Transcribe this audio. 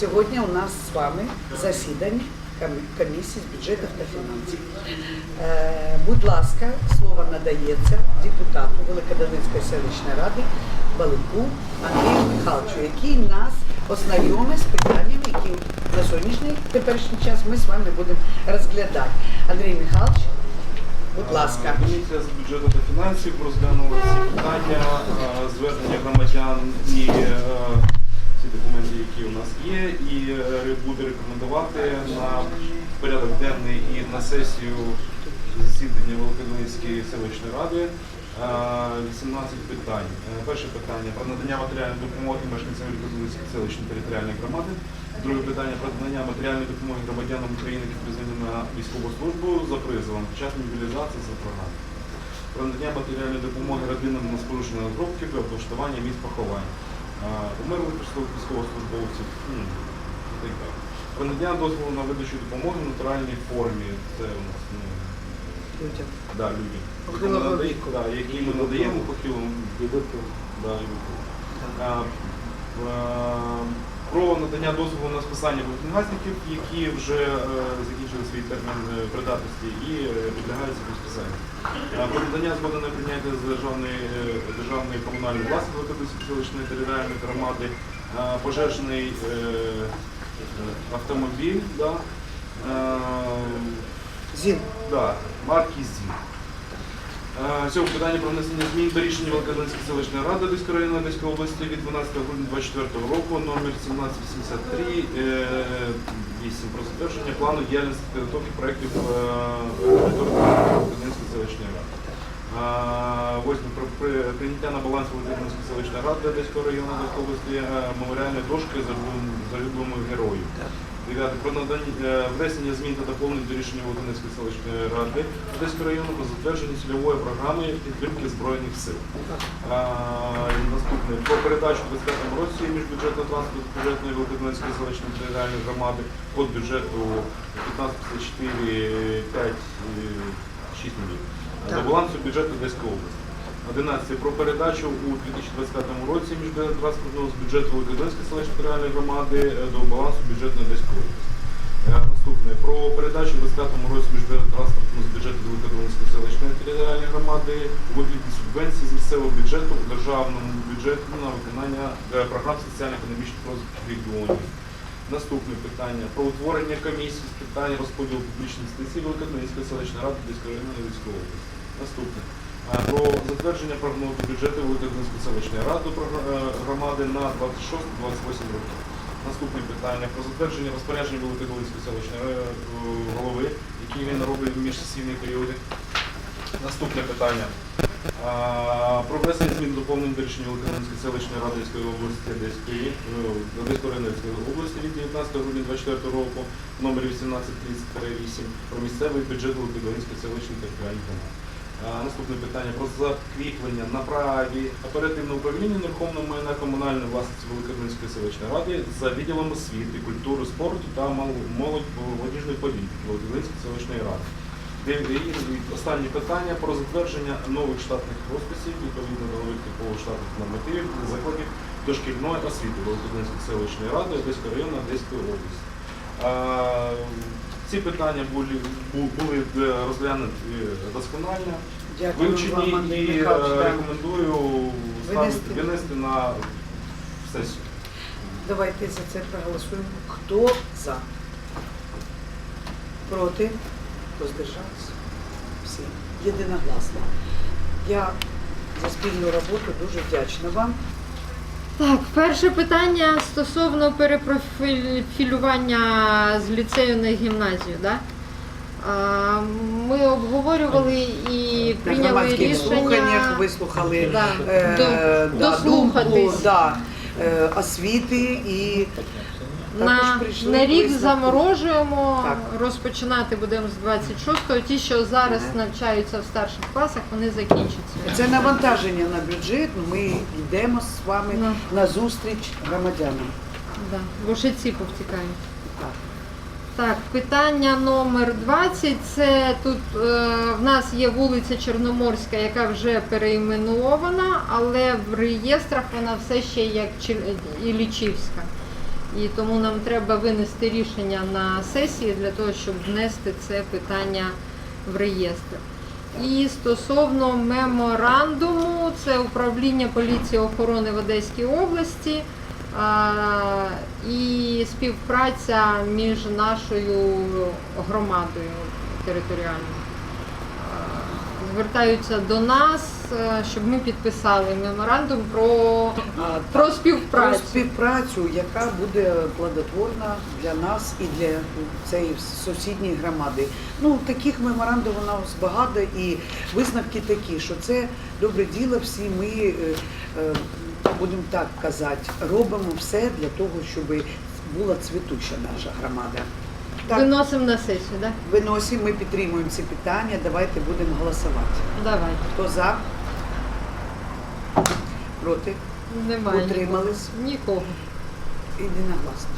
Сьогодні у нас з вами засідання комісії з бюджетів та фінансів. Е, Будь ласка, слово надається депутату Великодолинської селищної ради Балику Андрію Михайловичу, який нас ознайомить з питаннями, які на сьогоднішній теперішній час ми з вами будемо розглядати. Андрій Михайлович, будь ласка. Комісія з бюджету та фінансів розглянула ці питання, е, звернення громадян і е, ці документи, які у нас є, і е, буде рекомендувати на порядок денний і на сесію засідання Великодолинської селищної ради е, 18 питань. Е, Перше питання про надання матеріальної допомоги мешканцям Великодолинської селищної територіальної громади. Друге питання про надання матеріальної допомоги громадянам України, які призвані на військову службу за призовом під час мобілізації за програмою. Про надання матеріальної допомоги родинам на спорушення розробки для облаштування місць поховань. А, випустили військовослужбовців. м, і так далі. Про надання дозволу на видачу допомоги в натуральній формі. Це у нас ну, Людям. да, люди. Похилого Які ми надаємо- віку. да, які ми надаємо похилому. Да, і віку. А, Про надання дозволу на списання вогнегасників, які вже е, закінчили свій термін е, придатності і е, підлягаються до списання. Про надання згоди на прийняття з державної, державної комунальної власності Великодольської селищної територіальної громади, пожежний автомобіль, да, Зін. Да, марки ЗІН. Е, цьому питання про внесення змін до рішення Великодонської селищної ради Одеської районної Одеської області від 12 грудня 2024 року номер 1783 8 е, про затвердження плану діяльності підготовки проєктів е, Великодонської селищної ради. Восьме про прийняття на баланс Великодонської селищної ради Одеської району Одеської області меморіальної дошки за загиблими героїв. 9. Про надання е, внесення змін та доповнень до рішення Володимирської селищної ради Одеського району про затвердження цільової програми підтримки Збройних сил. А, наступне про передачу у 2025 році міжбюджетного транспорту бюджетної Володимирської селищної територіальної громади від бюджету 15.54,56 е, мільйонів е, до балансу бюджету Одеської області. 11. Про передачу у 2025 році міжбюджетного з бюджету Володимирської селищної територіальної громади е, до балансу бюджетної Одеської області. Е, Наступне. Про передачу у 2025 році міжбюджетного транспортного з бюджету Великодолинської селищної територіальної громади у вигляді субвенцій з місцевого бюджету у державному бюджеті на виконання е, програм соціально-економічних розвитку регіонів. Наступне питання про утворення комісії з питань розподілу публічних інвестицій Великодолинської селищної ради Одеської районної Одеської області. Наступне. Про затвердження прогнозу бюджету Великодолинської селищної ради е, громади на 26-28 років. Наступне питання про затвердження розпорядження Великодолинської селищної е, голови, які він робить в міжсесійні періоди. Наступне питання. Про внесення змін доповнень до рішення Великодолинської селищної ради Одеської області Одеської, районної області від 19 грудня 2024 року номер 1830-8 про місцевий бюджет Великодолинської селищної територіальної громади. Наступне питання про закріплення на праві оперативного управління нерухомого майна комунальної власності Великодолинської селищної ради за відділом освіти, культури, спорту та молодіжної політики Великодолинської селищної ради. Останнє питання про затвердження нових штатних розписів відповідно до нових типових штатних нормативів для закладів дошкільної освіти Великодолинської селищної ради Одеського району Одеської області. Ці питання були, були е, розглянуті досконально, Дякую вивчені вам, і е, Михайлович. рекомендую Винести. винести на сесію. Давайте за це проголосуємо. Хто за? Проти? Воздержалися? Всі. Єдиногласно. Я за спільну роботу дуже вдячна вам. Так, перше питання стосовно перепрофілювання з ліцею на гімназію. Да? А, Ми обговорювали і На прийняли громадських слуханнях рішення вислухали Да. е, До- да, дослухатись. думку да, е, освіти і на, прийшли на рік висновку. заморожуємо, Так. розпочинати будемо з 26-го. Ті, що зараз навчаються в старших класах, вони закінчаться. Це навантаження на бюджет. ну, Ми йдемо з вами Ну. на зустріч громадянам. Да. Бо ще ці повтікають. Так. Так, питання номер 20. Це тут е, в нас є вулиця Чорноморська, яка вже перейменована, але в реєстрах вона все ще як Чер- Іллічівська. І тому нам треба винести рішення на сесії для того, щоб внести це питання в реєстр. І стосовно меморандуму, це управління поліції охорони в Одеській області і співпраця між нашою громадою територіальною. Звертаються до нас, е, щоб ми підписали меморандум про, А, про Про співпрацю. співпрацю, яка буде плодотворна для нас і для цієї сусідньої громади. Ну таких меморандумів у нас багато, і висновки такі, що це добре діло. Всі ми е, е, будемо так казати, робимо все для того, щоб була цвітуща наша громада. Так, Виносимо на сесію, так? виносимо, ми підтримуємо ці питання. Давайте будемо голосувати. Давайте. Хто за? Проти? Немає. Утримались? Нікого. Єдиногласно.